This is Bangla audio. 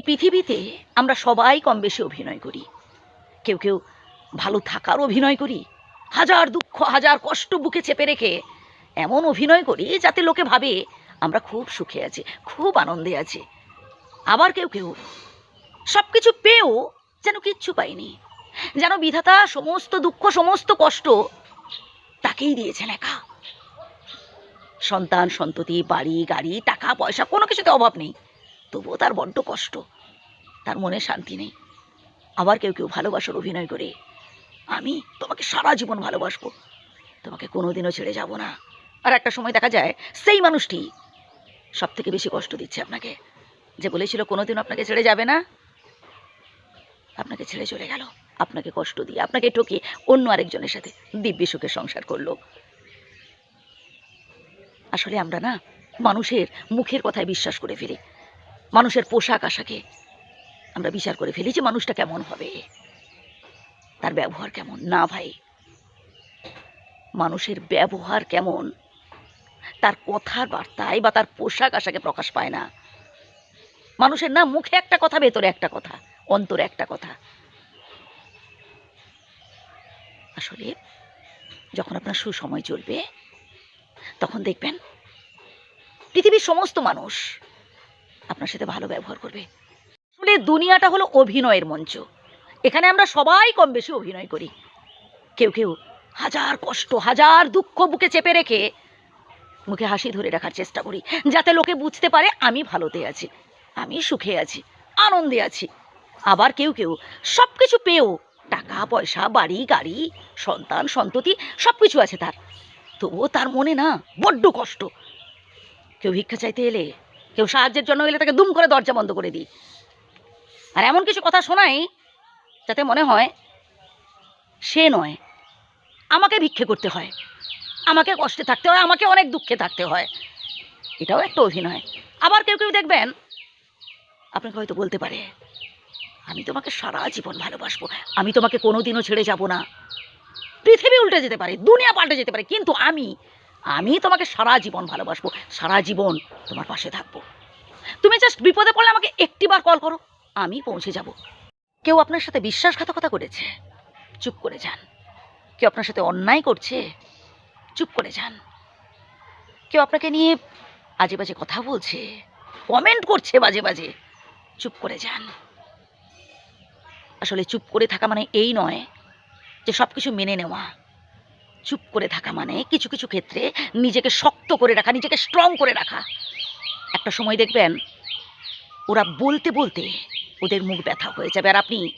এই পৃথিবীতে আমরা সবাই কম বেশি অভিনয় করি। কেউ কেউ ভালো থাকার অভিনয় করি। হাজার দুঃখ, হাজার কষ্ট বুকে চেপে রেখে এমন অভিনয় করি যাতে লোকে ভাবে আমরা খুব সুখে আছি, খুব আনন্দে আছি। আবার কেউ কেউ সব কিছু পেয়েও যেন কিচ্ছু পাইনি যেন বিধাতা সমস্ত দুঃখ, সমস্ত কষ্ট তাকেই দিয়েছেন একা। সন্তান, সন্ততি, বাড়ি, গাড়ি, টাকা, পয়সা কোনো কিছুতে অভাব নেই। তবুও তার বড্ড কষ্ট। তার মনে শান্তি নেই। আবার কেউ কেউ ভালোবাসার অভিনয় করে। আমি তোমাকে সারা জীবন ভালোবাসবো। তোমাকে কোনোদিনও ছেড়ে যাব না। আর একটা সময় দেখা যায়, সেই মানুষটি সব থেকে বেশি কষ্ট দিচ্ছে আপনাকে। যে বলেছিল কোনোদিনও আপনাকে ছেড়ে যাবে না। আপনাকে ছেড়ে চলে গেল। আপনাকে কষ্ট দিয়ে, আপনাকে ঠকিয়ে অন্য আরেকজনের সাথে দিব্যি সুখে সংসার করল। আসলে আমরা না মানুষের মুখের কথায় বিশ্বাস করে ফেলি মানুষের পোশাক আশাকে। আমরা বিচার করে ফেলি যে মানুষটা কেমন হবে। তার ব্যবহার কেমন? না ভাই। মানুষের ব্যবহার কেমন? তার কথার বার্তায় বা তার পোশাক আশাকে প্রকাশ পায় না। মানুষের না মুখে একটা কথা, ভেতরে একটা কথা, অন্তরে একটা কথা। আসলে যখন আপনার সুসময় চলবে, তখন দেখবেন পৃথিবীর সমস্ত মানুষ আপনার সাথে ভালো ব্যবহার করবে। আসলে দুনিয়াটা হলো অভিনয়ের মঞ্চ। এখানে আমরা সবাই কম বেশি অভিনয় করি। কেউ কেউ হাজার কষ্ট, হাজার দুঃখ বুকে চেপে রেখে মুখে হাসি ধরে রাখার চেষ্টা করি, যাতে লোকে বুঝতে পারে আমি ভালোতে আছি, আমি সুখে আছি, আনন্দে আছি। আবার কেউ কেউ সব কিছু পেয়েও টাকা, পয়সা, বাড়ি, গাড়ি, সন্তান, সন্ততি সব কিছু আছে তার। তবুও তার মনে না বড্ড কষ্ট। কেউ ভিক্ষা চাইতে এলে কেউ সাহায্যের জন্য এলে তাকে দুম করে দরজা বন্ধ করে দিই। আর এমন কিছু কথা শোনাই যাতে মনে হয় সে নয়, আমাকে ভিক্ষে করতে হয়, আমাকে কষ্টে থাকতে হয়, আমাকে অনেক দুঃখে থাকতে হয়। এটাও একটা অভিনয়। আবার কেউ কেউ দেখবেন, আপনাকে হয়তো বলতে পারে, আমি তোমাকে সারা জীবন ভালোবাসবো, আমি তোমাকে কোনোদিনও ছেড়ে যাব না। পৃথিবী উল্টে যেতে পারে, দুনিয়া পাল্টে যেতে পারে, কিন্তু আমি আমি তোমাকে সারা জীবন ভালোবাসবো, সারা জীবন তোমার পাশে থাকব। তুমি জাস্ট বিপদে পড়লে আমাকে একটিবার কল করো, আমি পৌঁছে যাব। কেউ আপনার সাথে বিশ্বাসঘাতকতা করেছে? চুপ করে যান। কেউ আপনার সাথে অন্যায় করছে? চুপ করে যান। কেউ আপনাকে নিয়ে আজে বাজে কথা বলছে? কমেন্ট করছে বাজে বাজে? চুপ করে যান। আসলে চুপ করে থাকা মানে এই নয় যে সব কিছু মেনে নেওয়া। চুপ করে থাকা মানে কিছু কিছু ক্ষেত্রে নিজেকে শক্ত করে রাখা, নিজেকে স্ট্রং করে রাখা। একটা সময় দেখবেন, ওরা বলতে বলতে ওদের মুখ ব্যথা হয়ে যাবে। আর আপনি